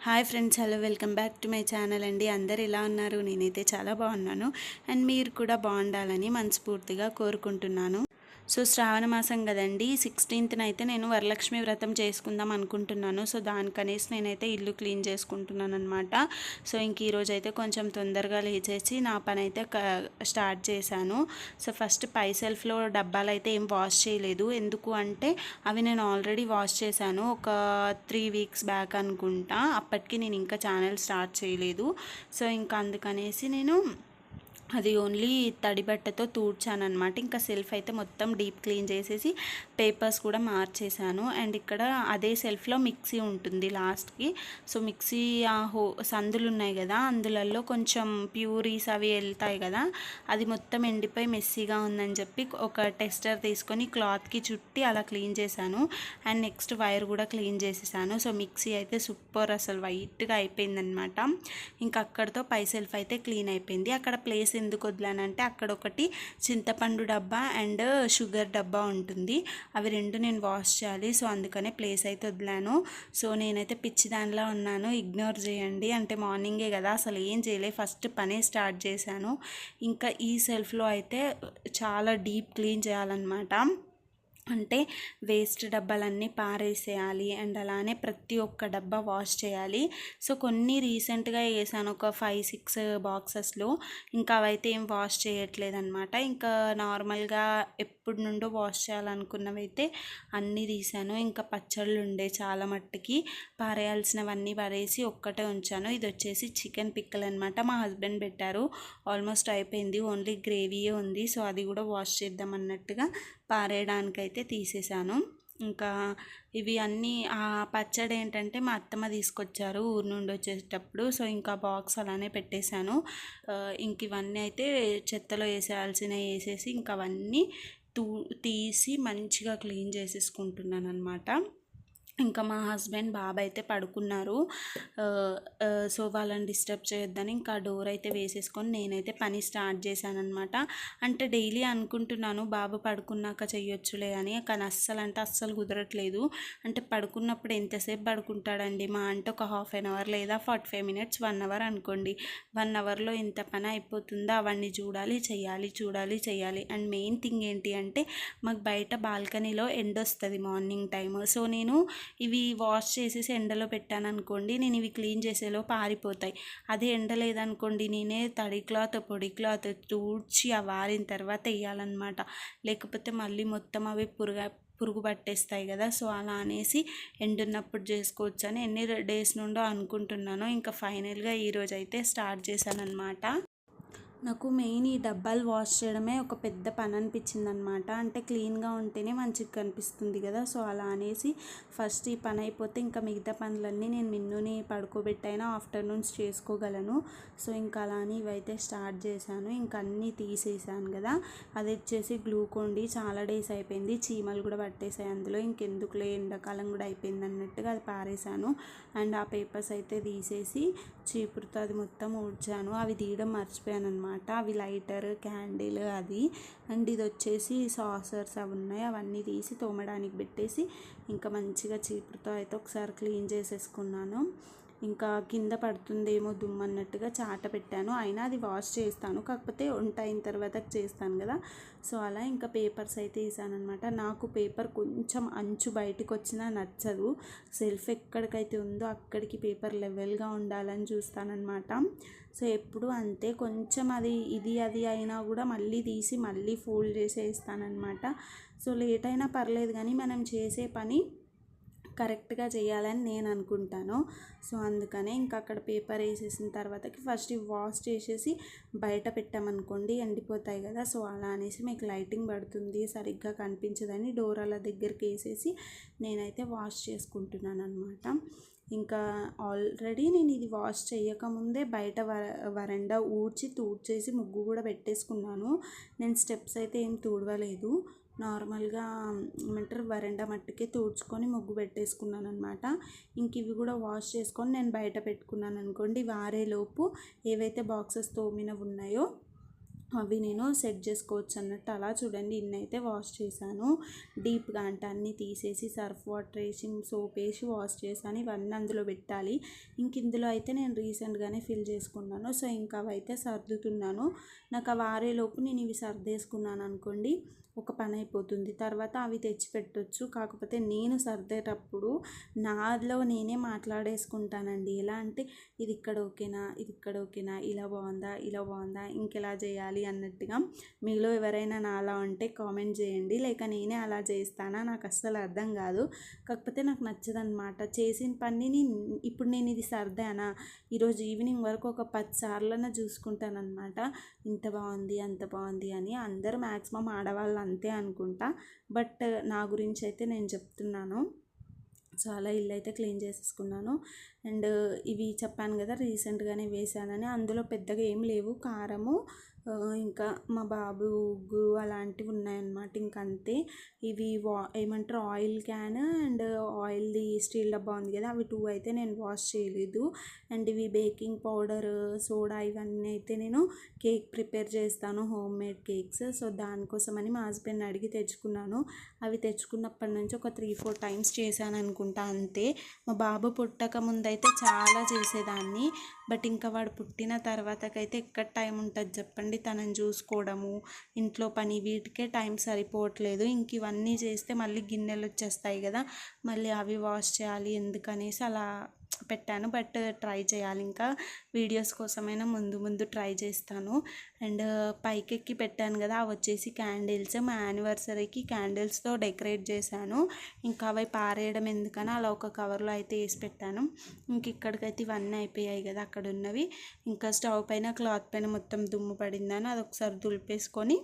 Hi friends hello welcome back to my channel అండి. అందరు ఎలా ఉన్నారు? నేనైతే చాలా బాగున్నాను. అండ్ మీరు కూడా బాగుండాలని మనస్ఫూర్తిగా కోరుకుంటున్నాను. సో శ్రావణ మాసం కదండి సిక్స్టీన్త్న అయితే నేను వరలక్ష్మి వ్రతం చేసుకుందాం అనుకుంటున్నాను. సో దానికనేసి నేనైతే ఇల్లు క్లీన్ చేసుకుంటున్నాను అనమాట సో ఇంక ఈరోజు అయితే కొంచెం తొందరగా లేచేసి నా పని అయితే స్టార్ట్ చేశాను. సో ఫస్ట్ పై సెల్ఫ్లో డబ్బాలు అయితే ఏం వాష్ చేయలేదు. ఎందుకు అంటే అవి నేను ఆల్రెడీ వాష్ చేశాను. ఒక త్రీ వీక్స్ బ్యాక్ అనుకుంటా. అప్పటికి నేను ఇంకా ఛానల్ స్టార్ట్ చేయలేదు. సో ఇంకా అందుకనేసి నేను అది ఓన్లీ తడి బట్టతో తూడ్చాను అనమాట ఇంకా సెల్ఫ్ అయితే మొత్తం డీప్ క్లీన్ చేసేసి పేపర్స్ కూడా మార్చేశాను. అండ్ ఇక్కడ అదే సెల్ఫ్లో మిక్సీ ఉంటుంది లాస్ట్కి. సో మిక్సీ ఆ హో సందులు ఉన్నాయి కదా అందులలో కొంచెం ప్యూరీస్ అవి వెళ్తాయి కదా అది మొత్తం ఎండిపోయి మెస్సీగా ఉందని చెప్పి ఒక టెస్టర్ తీసుకొని క్లాత్కి చుట్టి అలా క్లీన్ చేశాను. అండ్ నెక్స్ట్ వైర్ కూడా క్లీన్ చేసేసాను. సో మిక్సీ అయితే సూపర్ అసలు వైట్గా అయిపోయిందనమాట ఇంకా అక్కడితో పై సెల్ఫ్ అయితే క్లీన్ అయిపోయింది. అక్కడ ప్లేస్ ఎందుకు వదిలానంటే అక్కడ ఒకటి చింతపండు డబ్బా అండ్ షుగర్ డబ్బా ఉంటుంది. అవి రెండు నేను వాష్ చేయాలి. సో అందుకనే ప్లేస్ అయితే వదిలాను. సో నేనైతే పిచ్చి దానిలో ఉన్నాను. ఇగ్నోర్ చేయండి. అంటే మార్నింగే కదా అసలు ఏం చేయలే. ఫస్ట్ పనే స్టార్ట్ చేశాను. ఇంకా ఈ సెల్ఫ్లో అయితే చాలా డీప్ క్లీన్ చేయాలన్నమాట. అంటే వేస్ట్ డబ్బాలన్నీ పారేసేయాలి అండ్ అలానే ప్రతి ఒక్క డబ్బా వాష్ చేయాలి. సో కొన్ని రీసెంట్గా వేసాను ఒక ఫైవ్ సిక్స్ బాక్సెస్లో. ఇంకా అవైతే ఏం వాష్ చేయట్లేదు అనమాట ఇంకా నార్మల్గా ఎప్పుడు నుండో వాష్ చేయాలనుకున్నవి అయితే అన్నీ తీసాను ఇంకా పచ్చళ్ళు ఉండే చాలా మట్టుకి. పారేయాల్సినవన్నీ పారేసి ఒక్కటే ఉంచాను. ఇది వచ్చేసి చికెన్ పిక్కల్ అనమాట మా హస్బెండ్ పెట్టారు. ఆల్మోస్ట్ అయిపోయింది. ఓన్లీ గ్రేవీయే ఉంది. సో అది కూడా వాష్ చేద్దాం అన్నట్టుగా పారేయడానికైతే తీసేసాను ఇంకా ఇవి అన్నీ ఆ పచ్చడి ఏంటంటే మా అత్తమ్మ తీసుకొచ్చారు ఊరు నుండి వచ్చేటప్పుడు. సో ఇంకా బాక్స్ అలానే పెట్టేశాను. ఇంక ఇవన్నీ అయితే చెత్తలో వేసేయాల్సినవి వేసేసి ఇంకా అవన్నీ తూ తీసి మంచిగా క్లీన్ చేసేసుకుంటున్నాను అనమాట ఇంకా మా హస్బెండ్ బాబు అయితే పడుకున్నారు సో వాళ్ళని డిస్టర్బ్ చేయొద్దని ఇంకా డోర్ అయితే వేసేసుకొని నేనైతే పని స్టార్ట్ చేశానమాట అంటే డైలీ అనుకుంటున్నాను బాబు పడుకున్నాక చెయ్యొచ్చులే అని. కానీ అస్సలు అంటే అస్సలు కుదరట్లేదు. అంటే పడుకున్నప్పుడు ఎంతసేపు పడుకుంటాడండి? మా అంటే ఒక హాఫ్ అన్ అవర్ లేదా forty five minutes one hour అనుకోండి. వన్ అవర్లో ఇంత పని అయిపోతుందో? అవన్నీ చూడాలి చేయాలి చూడాలి చేయాలి అండ్ మెయిన్ థింగ్ ఏంటి అంటే మాకు బయట బాల్కనీలో ఎండ్ వస్తుంది మార్నింగ్ టైమ్. సో నేను ఇవి వాష్ చేసేసి ఎండలో పెట్టాను అనుకోండి నేను ఇవి క్లీన్ చేసేలో పారిపోతాయి. అదే ఎండ లేదనుకోండి నేనే తడి క్లాత్ పొడి క్లాత్ తూడ్చి ఆ వారిన తర్వాత వేయాలన్నమాట. లేకపోతే మళ్ళీ మొత్తం అవి పురుగు పురుగు పట్టేస్తాయి కదా సో అలా అనేసి ఎండున్నప్పుడు చేసుకోవచ్చు అని ఎన్ని డేస్ నుండో అనుకుంటున్నాను. ఇంకా ఫైనల్గా ఈరోజు అయితే స్టార్ట్ చేశాను అనమాట నాకు మెయిన్ ఈ డబ్బాలు వాష్ చేయడమే ఒక పెద్ద పని అనిపించింది అనమాట అంటే క్లీన్గా ఉంటేనే మంచిగా కనిపిస్తుంది కదా. సో అలా అనేసి ఫస్ట్ ఈ పని అయిపోతే ఇంకా మిగతా పనులన్నీ నేను మిన్నుని పడుకోబెట్టైనా ఆఫ్టర్నూన్స్ చేసుకోగలను. సో ఇంకా అలా అని ఇవైతే స్టార్ట్ చేశాను. ఇంకా అన్నీ తీసేసాను కదా. అది వచ్చేసి గ్లూకోండి చాలా డేస్ అయిపోయింది. చీమలు కూడా పట్టేసాయి అందులో. ఇంకెందుకులే ఎండాకాలం కూడా అయిపోయింది అన్నట్టుగా అది పారేసాను అండ్ ఆ పేపర్స్ అయితే తీసేసి చీపురుతో అది మొత్తం ఊడ్చాను. అవి తీయడం మర్చిపోయాను అనమాట అనమాట అవి లైటర్ క్యాండిల్ అది. అండ్ ఇది వచ్చేసి సాసర్స్ అవి ఉన్నాయి. అవన్నీ తీసి తోమడానికి పెట్టేసి ఇంకా మంచిగా చీపురుతో అయితే ఒకసారి క్లీన్ చేసేసుకున్నాను. ఇంకా కింద పడుతుందేమో దుమ్ము అన్నట్టుగా చాట పెట్టాను. అయినా అది వాష్ చేస్తాను. కాకపోతే వంట అయిన తర్వాత చేస్తాను కదా. సో అలా ఇంకా పేపర్స్ అయితే వేసానమాట నాకు పేపర్ కొంచెం అంచు బయటకు వచ్చినా నచ్చదు. సెల్ఫ్ ఎక్కడికైతే ఉందో అక్కడికి పేపర్ లెవెల్గా ఉండాలని చూస్తానన్నమాట. సో ఎప్పుడు అంతే. కొంచెం అది ఇది అది అయినా కూడా మళ్ళీ తీసి మళ్ళీ ఫోల్డ్ చేసి వేస్తానమాట సో లేట్ అయినా పర్లేదు కానీ మనం చేసే పని కరెక్ట్గా చేయాలని నేను అనుకుంటాను. సో అందుకనే ఇంకా అక్కడ పేపర్ వేసేసిన తర్వాతకి ఫస్ట్ వాష్ చేసేసి బయట పెట్టామనుకోండి ఎండిపోతాయి కదా! సో అలా అనేసి మీకు లైటింగ్ పడుతుంది సరిగ్గా కనిపించదని డోర్ అలా దగ్గరికి వేసేసి నేనైతే వాష్ చేసుకుంటున్నాను అనమాట ఇంకా ఆల్రెడీ నేను ఇది వాష్ చేయకముందే బయట వర వరండా ఊడ్చి తూడ్చేసి ముగ్గు కూడా పెట్టేసుకున్నాను. నేను స్టెప్స్ అయితే ఏం తూడవలేదు. నార్మల్గా ఏమంటారు వరండా మట్టుకే తుడుచుకొని ముగ్గు పెట్టేసుకున్నాను అనమాట ఇంక ఇవి కూడా వాష్ చేసుకొని నేను బయట పెట్టుకున్నాను అనుకోండి వారేలోపు ఏవైతే బాక్సెస్ తోమినవి ఉన్నాయో అవి నేను సెట్ చేసుకోవచ్చు అన్నట్టు అలా చూడండి. ఇన్ని అయితే వాష్ చేశాను. డీప్గా అంటే అన్నీ తీసేసి సర్ఫ్ వాటర్ వేసి సోప్ వేసి వాష్ చేశాను. ఇవన్నీ అందులో పెట్టాలి. ఇంక ఇందులో అయితే నేను రీసెంట్గానే ఫిల్ చేసుకున్నాను. సో ఇంకా అవైతే సర్దుతున్నాను. నాకు అవి ఆరేలోపు నేను ఇవి సర్దేసుకున్నాను అనుకోండి ఒక పని అయిపోతుంది. తర్వాత అవి తెచ్చిపెట్టొచ్చు కాకపోతే నేను సర్దేటప్పుడు నాలో నేనే మాట్లాడేసుకుంటానండి. ఎలా అంటే ఇది ఇక్కడ ఓకేనా? ఇది ఇక్కడ ఓకేనా? ఇలా బాగుందా? ఇలా బాగుందా? ఇంకెలా చేయాలి? అన్నట్టుగా. మీలో ఎవరైనా నా అలా ఉంటే కామెంట్ చేయండి. లేక నేనే అలా చేస్తానా? నాకు అస్సలు అర్థం కాదు. కాకపోతే నాకు నచ్చదనమాట చేసిన పనిని ఇప్పుడు నేను ఇది సర్దానా? ఈరోజు ఈవినింగ్ వరకు ఒక పది సార్లన చూసుకుంటానమాట ఇంత బాగుంది అంత బాగుంది అని అందరూ మ్యాక్సిమం ఆడవాళ్ళు అంతే అనుకుంటా. బట్ నా గురించి అయితే నేను చెప్తున్నాను. చాలా ఇల్లు అయితే క్లీన్ చేసేసుకున్నాను. అండ్ ఇవి చెప్పాను కదా రీసెంట్గానే వేసానని అందులో పెద్దగా ఏం లేవు. కారము ఇంకా మా బాబు ఉగ్గు అలాంటివి ఉన్నాయన్నమాట. ఇంక అంతే ఇవి వా ఏమంటారు ఆయిల్ క్యాన్ అండ్ ఆయిల్ది స్టీల్ డబ్బా ఉంది కదా అవి టూ అయితే నేను వాష్ చేయలేదు. అండ్ ఇవి బేకింగ్ పౌడర్ సోడా ఇవన్నీ అయితే నేను కేక్ ప్రిపేర్ చేస్తాను హోమ్ మేడ్ కేక్స్. సో దానికోసమని మా హస్బెండ్ అడిగి తెచ్చుకున్నాను. అవి తెచ్చుకున్నప్పటి నుంచి ఒక త్రీ ఫోర్ టైమ్స్ చేశాను అనుకుంటా అంతే. మా బాబు పుట్టక ముందైతే చాలా చేసేదాన్ని. బట్ ఇంకా వాడు పుట్టిన తర్వాతకైతే ఎక్కడ టైం ఉంటుంది చెప్పండి. తనని చూసుకోవడము ఇంట్లో పని వీటికే టైం సరిపోవట్లేదు. ఇంక ఇవన్నీ చేస్తే మళ్ళీ గిన్నెలు వచ్చేస్తాయి కదా మళ్ళీ అవి వాష్ చేయాలి ఎందుకనేసి అలా పెట్టాను బట్ ట్రై చేయాలి. ఇంకా వీడియోస్ కోసమైనా ముందు ముందు ట్రై చేస్తాను. అండ్ పైకెక్కి పెట్టాను కదా అవి వచ్చేసి క్యాండిల్స్. మా యానివర్సరీకి క్యాండిల్స్తో డెకరేట్ చేశాను. ఇంకా అవి పారేయడం ఎందుకని అలా ఒక కవర్లో అయితే వేసి పెట్టాను. ఇంక ఇక్కడికైతే ఇవన్నీ అయిపోయాయి కదా అక్కడ ఉన్నవి. ఇంకా స్టవ్ పైన క్లాత్ పైన మొత్తం దుమ్ము పడిందని అది ఒకసారి దులిపేసుకొని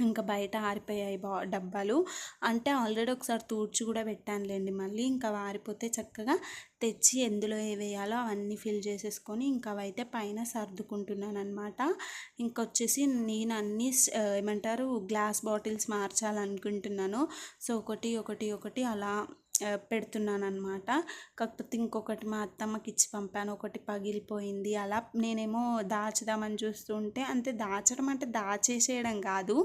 ఇంకా బయట ఆరిపోయాయి బా డబ్బాలు. అంటే ఆల్రెడీ ఒకసారి తూడ్చి కూడా పెట్టానులేండి మళ్ళీ. ఇంకా ఆరిపోతే చక్కగా తెచ్చి ఎందులో ఏ వేయాలో అవన్నీ ఫిల్ చేసేసుకొని ఇంకా అవైతే పైన సర్దుకుంటున్నాను అనమాట ఇంకొచ్చేసి నేను అన్ని ఏమంటారు గ్లాస్ బాటిల్స్ మార్చాలనుకుంటున్నాను. సో ఒకటి ఒకటి ఒకటి అలా పెడుతున్నాను అనమాట కాకపోతే ఇంకొకటి మా అత్తమ్మకి ఇచ్చి పంపాను. ఒకటి పగిలిపోయింది. అలా నేనేమో దాచుదామని చూస్తుంటే అంతే దాచడం అంటే దాచేసేయడం కాదు.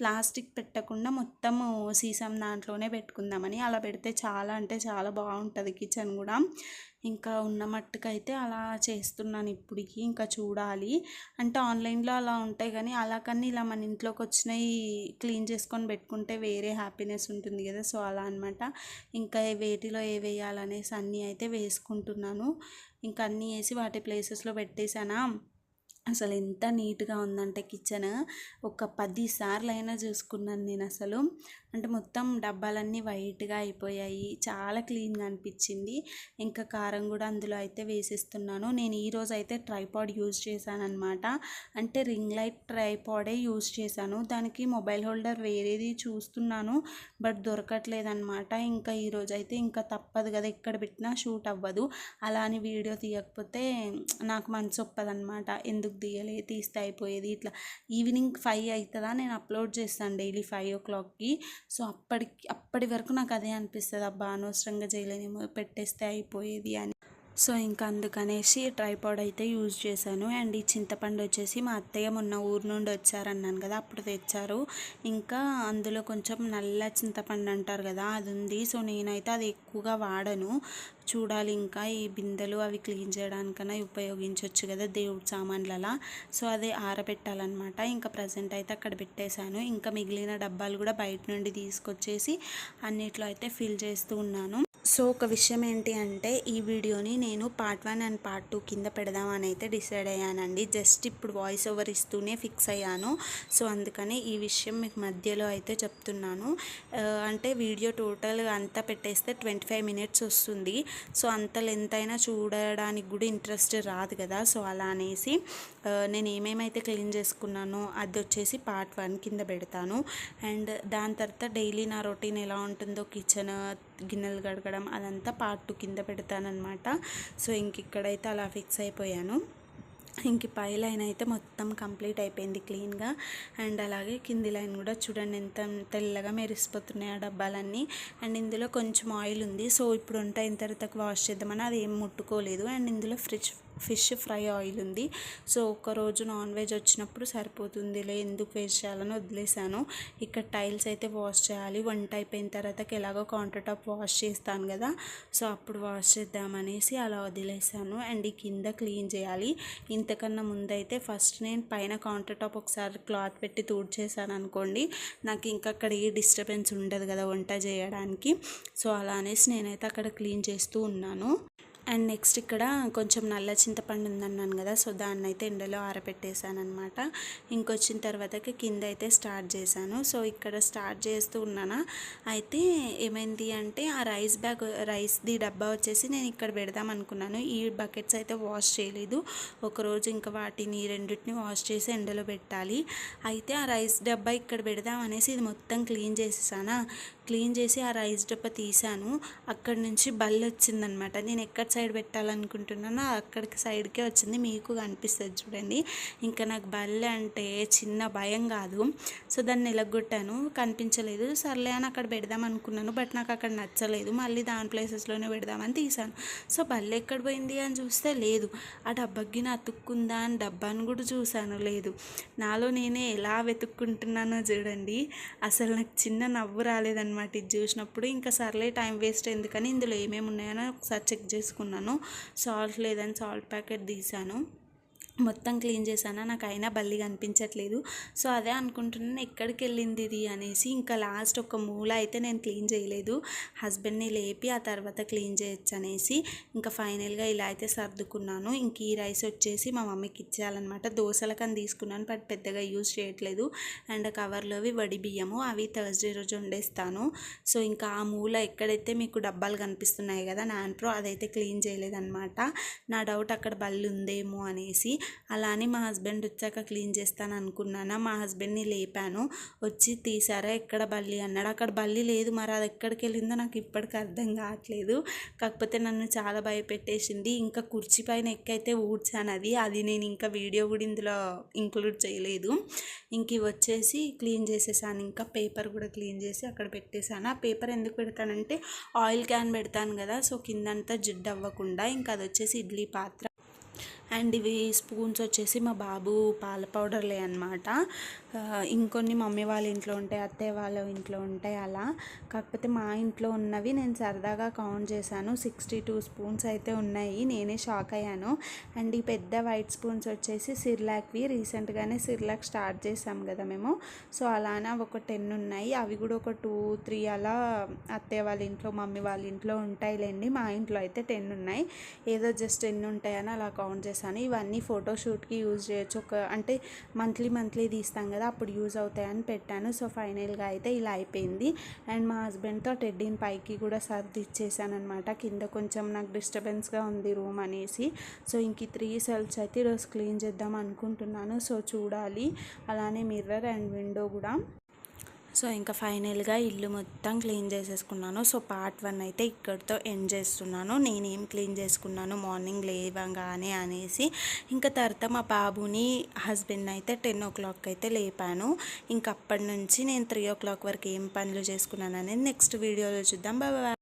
ప్లాస్టిక్ పెట్టకుండా మొత్తము సీసం దాంట్లోనే పెట్టుకుందామని. అలా పెడితే చాలా అంటే చాలా బాగుంటుంది కిచెన్ కూడా. ఇంకా ఉన్న మట్టుకైతే అలా చేస్తున్నాను ఇప్పటికి ఇంకా చూడాలి. అంటే ఆన్లైన్లో అలా ఉంటాయి కానీ అలా కానీ ఇలా మన ఇంట్లోకి వచ్చినవి క్లీన్ చేసుకొని పెట్టుకుంటే వేరే హ్యాపీనెస్ ఉంటుంది కదా. సో అలా అనమాట ఇంకా వేటిలో ఏ వేయాలనేసి అన్నీ అయితే వేసుకుంటున్నాను. ఇంకా అన్నీ వేసి వాటి ప్లేసెస్లో పెట్టేశానా? అసలు ఎంత నీట్గా ఉందంటే కిచెన్. ఒక పది సార్లు అయినా చూసుకున్నాను నేను అసలు. అంటే మొత్తం డబ్బాలన్నీ వైట్గా అయిపోయాయి. చాలా క్లీన్గా అనిపించింది. ఇంకా కారం కూడా అందులో అయితే వేసేస్తున్నాను. నేను ఈరోజు అయితే ట్రైపాడ్ యూజ్ చేశాను అనమాట అంటే రింగ్ లైట్ ట్రైపాడే యూజ్ చేశాను. దానికి మొబైల్ హోల్డర్ వేరేది చూస్తున్నాను బట్ దొరకట్లేదనమాట ఇంకా ఈరోజు అయితే ఇంకా తప్పదు కదా ఎక్కడ పెట్టినా షూట్ అవ్వదు. అలా అని వీడియో తీయకపోతే నాకు మనసు ఒప్పదనమాట ఎందుకు తీయలే తీస్తే అయిపోయేది ఇట్లా. ఈవినింగ్ ఫైవ్ అవుతుందా నేను అప్లోడ్ చేస్తాను డైలీ ఫైవ్ ఓ క్లాక్కి. సో అప్పటికి అప్పటి వరకు నాకు అదే అనిపిస్తుంది. అబ్బా అనవసరంగా చేయలేనేమో పెట్టేస్తే అయిపోయేది అని. సో ఇంకా అందుకనేసి ట్రైపాడ్ అయితే యూజ్ చేశాను. అండ్ ఈ చింతపండు వచ్చేసి మా అత్తయ్య మొన్న ఊరు నుండి వచ్చారన్నాను కదా అప్పుడు తెచ్చారు. ఇంకా అందులో కొంచెం నల్ల చింతపండు అంటారు కదా అది ఉంది. సో నేనైతే అది ఎక్కువగా వాడను. చూడాలి ఇంకా ఈ బిందెలు అవి క్లీన్ చేయడానికైనా ఉపయోగించవచ్చు కదా దేవుడి సామాన్లలా. సో అదే ఆరబెట్టాలన్నమాట. ఇంకా ప్రజెంట్ అయితే అక్కడ పెట్టేశాను. ఇంకా మిగిలిన డబ్బాలు కూడా బయట నుండి తీసుకొచ్చేసి అన్నిట్లో అయితే ఫిల్ చేస్తూ ఉన్నాను. సో ఒక విషయం ఏంటి అంటే ఈ వీడియోని నేను part one and part two కింద పెడదామని అయితే డిసైడ్ అయ్యానండి. జస్ట్ ఇప్పుడు వాయిస్ ఓవర్ ఇస్తూనే ఫిక్స్ అయ్యాను. సో అందుకని ఈ విషయం మీకు మధ్యలో అయితే చెప్తున్నాను. అంటే వీడియో టోటల్గా అంతా పెట్టేస్తే ట్వంటీ ఫైవ్ మినిట్స్ వస్తుంది. సో అంత లెంత్ అయినా చూడడానికి కూడా ఇంట్రెస్ట్ రాదు కదా. సో అలా అనేసి నేను ఏమేమైతే క్లీన్ చేసుకున్నానో అది వచ్చేసి పార్ట్ వన్ కింద పెడతాను. అండ్ దాని తర్వాత డైలీ నా రొటీన్ ఎలా ఉంటుందో కిచెన్ గిన్నెలు కడగడం అదంతా పార్ట్ టూ కింద పెడతానమాట సో ఇంక ఇక్కడైతే అలా ఫిక్స్ అయిపోయాను. ఇంక పై లైన్ అయితే మొత్తం కంప్లీట్ అయిపోయింది క్లీన్గా. అండ్ అలాగే కింది లైన్ కూడా చూడండి ఎంత తెల్లగా మెరిసిపోతున్నాయి ఆ డబ్బాలన్నీ. అండ్ ఇందులో కొంచెం ఆయిల్ ఉంది. సో ఇప్పుడు వంట అయిన తర్వాత వాష్ చేద్దామని అది ఏం ముట్టుకోలేదు. అండ్ ఇందులో ఫ్రిడ్జ్ ఫిష్ ఫ్రై ఆయిల్ ఉంది. సో ఒక్కరోజు నాన్ వెజ్ వచ్చినప్పుడు సరిపోతుందిలే ఎందుకు వేస్ట్ చేయాలని వదిలేసాను ఇక్కడ టైల్స్ అయితే వాష్ చేయాలి. వంట అయిపోయిన తర్వాతకి ఎలాగో కౌంటర్ టాప్ వాష్ చేస్తాను కదా. సో అప్పుడు వాష్ చేద్దామనేసి అలా వదిలేసాను అండ్ ఈ కింద క్లీన్ చేయాలి. ఇంతకన్నా ముందైతే ఫస్ట్ నేను పైన కౌంటర్ టాప్ ఒకసారి క్లాత్ పెట్టి తూడ్చేసాను అనుకోండి. నాకు ఇంకా అక్కడ ఏ డిస్టర్బెన్స్ ఉండదు కదా వంట చేయడానికి. సో అలా అనేసి నేనైతే అక్కడ క్లీన్ చేస్తూ ఉన్నాను. అండ్ నెక్స్ట్ ఇక్కడ కొంచెం నల్ల చింతపండు ఉందన్నాను కదా సో దాన్ని అయితే ఎండలో ఆరబెట్టేశాను ఇంకొచ్చిన తర్వాతకి కింద అయితే స్టార్ట్ చేశాను. సో ఇక్కడ స్టార్ట్ చేస్తూ ఉన్నానా అయితే ఏమైంది అంటే ఆ రైస్ బ్యాగ్ రైస్ది డబ్బా వచ్చేసి నేను ఇక్కడ పెడదాం అనుకున్నాను. ఈ బకెట్స్ అయితే వాష్ చేయలేదు. ఒకరోజు ఇంకా వాటిని రెండింటిని వాష్ చేసి ఎండలో పెట్టాలి. అయితే ఆ రైస్ డబ్బా ఇక్కడ పెడదాం అనేసి ఇది మొత్తం క్లీన్ చేసేసానా క్లీన్ చేసి ఆ రైస్ డబ్బా తీసాను అక్కడ నుంచి బల్ వచ్చిందనమాట నేను ఎక్కడ సైడ్ పెట్టాలనుకుంటున్నానో అక్కడికి సైడ్కే వచ్చింది. మీకు కనిపిస్తుంది చూడండి. ఇంకా నాకు బల్లె అంటే చిన్న భయం కాదు. సో దాన్ని నిలగొట్టాను. కనిపించలేదు. సర్లే అని అక్కడ పెడదాం అనుకున్నాను. బట్ నాకు అక్కడ నచ్చలేదు. మళ్ళీ దాని ప్లేసెస్లోనే పెడదామని తీసాను. సో బల్లె ఎక్కడ పోయింది అని చూస్తే లేదు. ఆ డబ్బాకి అతుక్కుందా అని డబ్బాను కూడా చూశాను లేదు. నాలో నేనే ఎలా వెతుక్కుంటున్నానో చూడండి. అసలు నాకు చిన్న నవ్వు రాలేదన్నమాట ఇది చూసినప్పుడు. ఇంకా సర్లే టైం వేస్ట్ ఎందుకని ఇందులో ఏమేమి ఉన్నాయని ఒకసారి చెక్ చేసుకున్నాను సాల్ట్ లేదని సాల్ట్ ప్యాకెట్ తీసాను మొత్తం క్లీన్ చేశానా? నాకు అయినా బల్లి కనిపించట్లేదు. సో అదే అనుకుంటున్నాను ఎక్కడికి వెళ్ళింది ఇది అనేసి. ఇంకా లాస్ట్ ఒక మూల అయితే నేను క్లీన్ చేయలేదు. హస్బెండ్ని లేపి ఆ తర్వాత క్లీన్ చేయొచ్చు అనేసి ఇంకా ఫైనల్గా ఇలా అయితే సర్దుకున్నాను. ఇంక ఈ రైస్ వచ్చేసి మా మమ్మీకి ఇచ్చేయాలన్నమాట. దోశలకని తీసుకున్నాను బట్ పెద్దగా యూజ్ చేయట్లేదు. అండ్ కవర్లోవి వడి బియ్యము అవి థర్స్డే రోజు వండేస్తాను. సో ఇంకా ఆ మూల ఎక్కడైతే మీకు డబ్బాలు కనిపిస్తున్నాయి కదా నాన్ప్రో అదైతే క్లీన్ చేయలేదన్నమాట. నా డౌట్ అక్కడ బల్లి ఉందేమో అనేసి. అలా అని మా హస్బెండ్ వచ్చాక క్లీన్ చేస్తాను అనుకున్నాను మా హస్బెండ్ని లేపాను. వచ్చి తీసారా ఎక్కడ బల్లి అన్నాడు. అక్కడ బల్లి లేదు మరి అది ఎక్కడికి వెళ్ళిందో నాకు ఇప్పటికి అర్థం కావట్లేదు. కాకపోతే నన్ను చాలా భయపెట్టేసింది. ఇంకా కుర్చీ పైన ఎక్కైతే ఊడ్చాను అది అది నేను ఇంకా వీడియో కూడా ఇందులో ఇంక్లూడ్ చేయలేదు. ఇంక ఇవి వచ్చేసి క్లీన్ చేసేసాను. ఇంకా పేపర్ కూడా క్లీన్ చేసి అక్కడ పెట్టేశాను. ఆ పేపర్ ఎందుకు పెడతానంటే ఆయిల్ క్యాన్ పెడతాను కదా సో కిందంతా జిడ్డు అవ్వకుండా. ఇంకా అది వచ్చేసి ఇడ్లీ పాత్ర. అండ్ ఇవి స్పూన్స్ వచ్చేసి మా బాబు పాల పౌడర్లే అనమాట ఇంకొన్ని మమ్మీ వాళ్ళ ఇంట్లో ఉంటాయి అత్తయ్య వాళ్ళ ఇంట్లో ఉంటాయి అలా. కాకపోతే మా ఇంట్లో ఉన్నవి నేను సరదాగా కౌంట్ చేశాను. సిక్స్టీ టూ స్పూన్స్ అయితే ఉన్నాయి. నేనే షాక్ అయ్యాను. అండ్ ఈ పెద్ద వైట్ స్పూన్స్ వచ్చేసి సిర్లాక్వి. రీసెంట్గానే సిర్లాక్ స్టార్ట్ చేసాం కదా మేము. సో అలానే ఒక టెన్ ఉన్నాయి. అవి కూడా ఒక టూ త్రీ అలా అత్తయ్య వాళ్ళ ఇంట్లో మమ్మీ వాళ్ళ ఇంట్లో ఉంటాయిలేండి. మా ఇంట్లో అయితే టెన్ ఉన్నాయి. ఏదో జస్ట్ ఎన్ని ఉంటాయని అలా కౌంట్ చేశాను. ఇవన్నీ ఫోటోషూట్కి యూజ్ చేయొచ్చు. ఒక అంటే మంత్లీ మంత్లీ తీస్తాం కదా అప్పుడు యూజ్ అవుతాయని పెట్టాను. సో ఫైనల్గా అయితే ఇలా అయిపోయింది. అండ్ మా హస్బెండ్తో టెడ్డీని పైకి కూడా సర్దిచ్చేసాను అనమాట కింద కొంచెం నాకు డిస్టర్బెన్స్గా ఉంది రూమ్ అనేసి. సో ఇంక త్రీ సెల్ఫ్స్ అయితే ఈరోజు క్లీన్ చేద్దాం అనుకుంటున్నాను. సో చూడాలి. అలానే మిర్రర్ అండ్ విండో కూడా. సో ఇంకా ఫైనల్గా ఇల్లు మొత్తం క్లీన్ చేసేసుకున్నాను. సో పార్ట్ వన్ అయితే ఇక్కడితో ఎండ్ చేస్తున్నాను. నేనేం క్లీన్ చేసుకున్నాను? మార్నింగ్ లేవగానే అనేసి. ఇంకా తర్వాత మా బాబుని హస్బెండ్ అయితే టెన్ ఓ క్లాక్ అయితే లేపాను. ఇంకా అప్పటి నుంచి నేను త్రీ ఓ క్లాక్ వరకు ఏం పనులు చేసుకున్నాను అనేది నెక్స్ట్ వీడియోలో చూద్దాం. బాబా